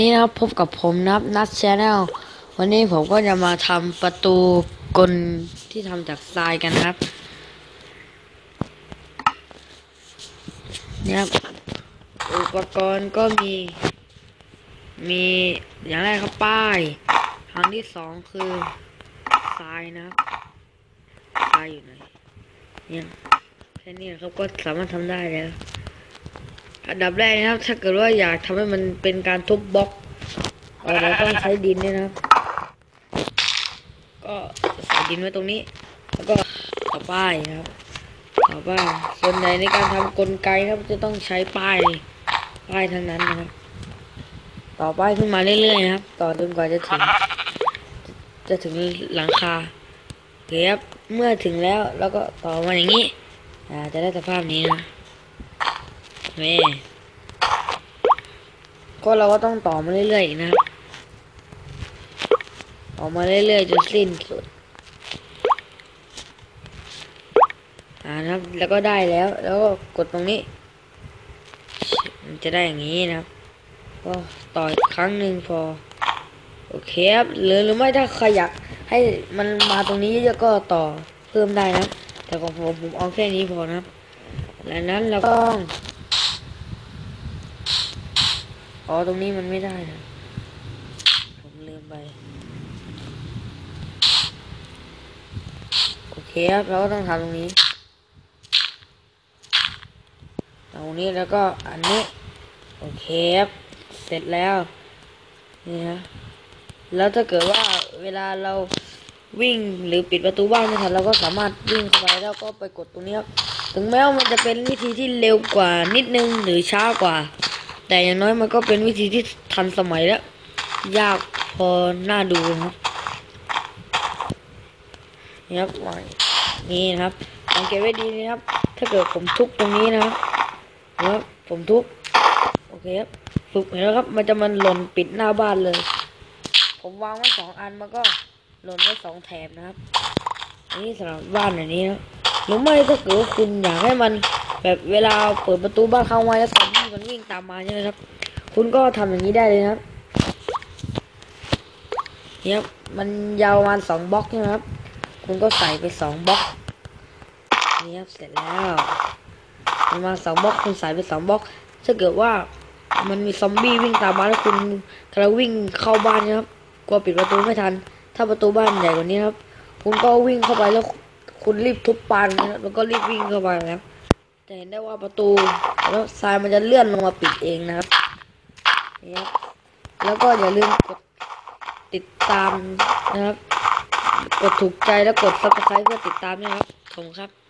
นี้นะครับพบกับผมนะครับนัทชแนลวันนี้ผมก็จะมาทำประตูกลที่ทำจากทรายกันนะครับเนี่ยครับอุปกรณ์ก็มี มีอย่างแรกครับป้ายทางที่สองคือทรายนะครับทรายอยู่ไหนเนี่ยแค่นี้ครับก็สามารถทำได้แล้ว อันดับแรกนะครับ ถ้าเกิดว่าอยากทำให้มันเป็นการทุบบล็อกเราต้องใช้ดินเนี่ยนะครับ ก็ใส่ดินไว้ตรงนี้ แล้วก็ต่อป้ายนะครับต่อป้ายส่วนใหญ่ในการทำกลไกครับจะต้องใช้ป้ายป้ายทั้งนั้นนะครับ ต่อป้ายขึ้นมาเรื่อยๆนะครับ ต่อจนกว่าจะถึง จะถึงหลังคาเคครับเมื่อถึงแล้วเราก็ต่อมาอย่างนี้อ่าจะได้สภาพนี้นะ นี่ก็เราก็ต้องต่อมาเรื่อยๆนะต่อมาเรื่อยๆจนสิ้นสุดอ่านะครับ แล้วก็ได้แล้ว แล้วก็กดตรงนี้ มันจะได้อย่างนี้นะครับก็ต่ออีกครั้งหนึ่งพอ โอเคครับหรือหรือไม่ถ้าใครอยากให้มันมาตรงนี้เยอะก็ต่อเพิ่มได้นะ แต่ของผมผมเอาแค่นี้พอนะครับและนั้นเราก็ต้ อ๋อ ตรงนี้มันไม่ได้นะผมลืมไป โอเคครับ เราก็ต้องทำตรงนี้ตรงนี้แล้วก็อันนี้ โอเคครับ เสร็จแล้ว นี่ฮะแล้วถ้าเกิดว่าเวลาเราวิ่งหรือปิดประตูบ้านไม่ทันเราก็สามารถวิ่งเข้าไปแล้วก็ไปกดตรงนี้ครับ ถึงแม้ว่ามันจะเป็นวิธีที่เร็วกว่านิดนึงหรือช้ากว่า แต่อย่างน้อยมันก็เป็นวิธีที่ทันสมัยและยากพอน่าดูนะครับนี่ครับนี่นะครับสังเกตไว้ดีนะครับ ถ้าเกิดผมทุบตรงนี้นะครับนะครับผมทุบโอเคครับฝึกเห็นแล้วครับ มันจะมันหล่นปิดหน้าบ้านเลย ผมวางไว้สองอันมันก็หล่นไว้สองแถบนะครับอันนี้สำหรับบ้านอย่างนี้นะหรือไม่ถ้าเกิดคุณอยากให้มัน แบบเวลาเปิดประตูบ้านเข้ามาแล้ว มบี้มันวิ่งตามมาใช่ไหมครับ คุณก็ทำอย่างนี้ได้เลยครับเนี่ยมันยาวประมาณสองบล็อกใช่ไหมครับ คุณก็ใส่ไปสองบล็อกนี่ครับเสร็จแล้วประมาณสองบล็อกคุณใส่ไปสองบล็อกถ้าเกิดว่ามันมีซอมบี้วิ่งตามมาแล้วคุณกำลังวิ่งเข้าบ้านนะครับกลัวปิดประตูไม่ทัน ถ้าประตูบ้านใหญ่กว่านี้ครับ คุณก็วิ่งเข้าไปแล้วคุณรีบทุบปานนะครับแล้วก็รีบวิ่งเข้าไปนะครับ จะเห็นได้ว่าประตูแล้วทรายมันจะเลื่อนลงมาปิดเองนะครับนี่ครับแล้วก็อย่าลืมกดติดตามนะครับ กดถูกใจแล้วกดซับสไครต์เพื่อติดตามนะครับขอบคุณครับ